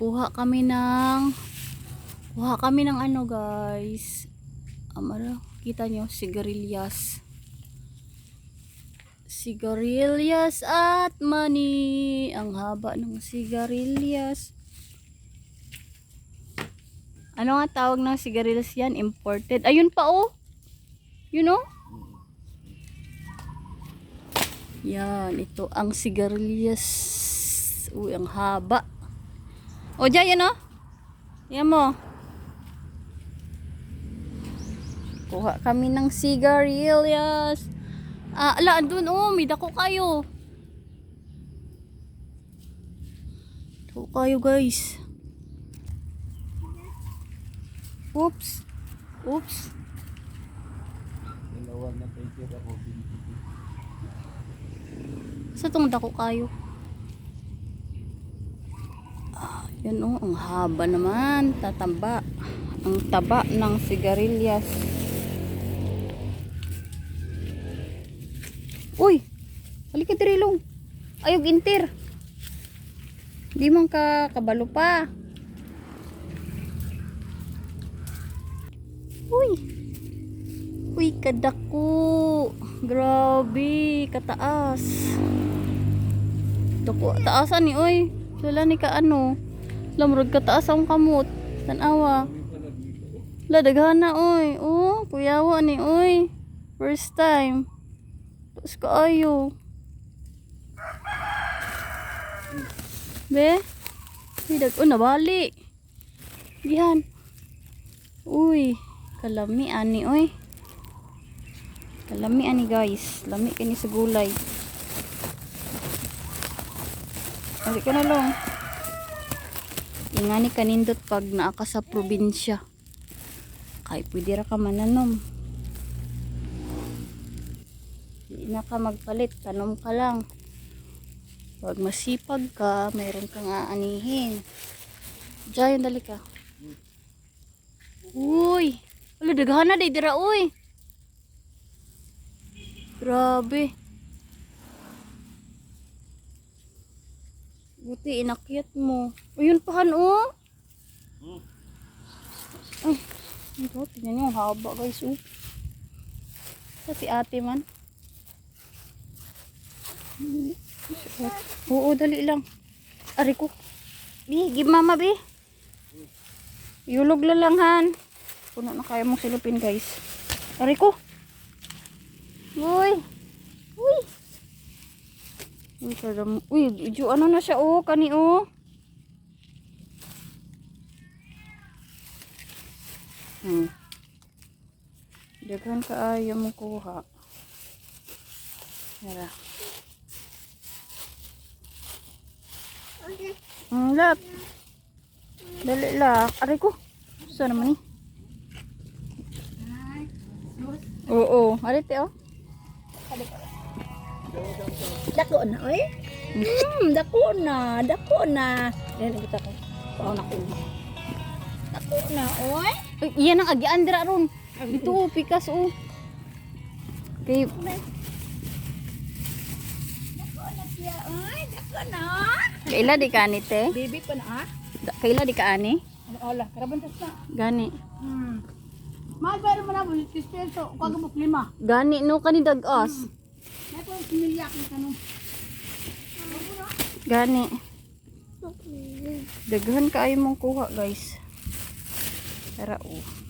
kuha kami ng kuha kami ng ano guys. Amara kita nyo sigarilyas. Sigarilyas at money. Ang haba ng sigarilyas. Ano nga tawag ng sigarilyas yan? Imported. Ayun pa oh. You know? Yan ito ang sigarilyas. Uy ang haba o dyan yan oh yan mo. Kuha kami ng sigarilyas ah ala andun oh may dako kayo. Dako kayo guys. Oops. Oops. Dalawa na ako sa tong dako kayo ah, yan oh ang haba naman. Tatamba. Ang taba ng sigarilyas. Uy! Halika dirilong ayog intir di man ka kabalo pa. Uy! Uy kadako. Grabe kataas. Dako taasan ni oy. Lala ni ka ano lamurag kataas ang kamot. Tanawa. La daghana oy. Oh kuyawa ni oy. First time. Tapos kaayo be? Hidag oh nabali. Dihan. Uy kalami ani oy. Kalami ani guys. Lami kini sa gulay. Balik ka na lang. Ingani kanindot pag naa ka sa probinsya. Kay pwede ra ka mananom. Di na ka magpalit, tanom ka lang. Pag masipag ka, mayroon kang aanihin. Diyan, dali ka. Uy! Wala, daghan na, dira, uy! Grabe. Buti inakyat mo. O yun pahan oh. Ay, ito, tingnan nyo, haba guys oh. Sa si ate man. Oo, dali lang. Ari ko. Bi, give mama bi. Yulog lang lang han. Puno na kaya mong silupin guys. Ari ko. Uy. Uy. Uy, kadam. Uy, medyo ano na siya oh, kani oh. Hmm. Daghan ka ayaw mo kuha. Tara. Ang lap. Dali lang. Aray ko. Saan naman eh? Oo. Aray te oh. Dako na, oy. Hmm, dako na, dako na. Yan, kita ko. Pao na ko. Dako na, oy. Uy, iyan ang agian dira ron. Ito oh, pikas oh. Okay. Dako na siya, oy. Dako na. Kaila di ka ani te? Baby pa na, ah. Kaila di ka ani? Ano, ala, karabantas na. Gani. Hmm. Mahal pero mo na mo, 10 peso, kagabok lima. Gani no kani dagas. May Gani. Daghan kaayo mong kuha guys. Tara oh.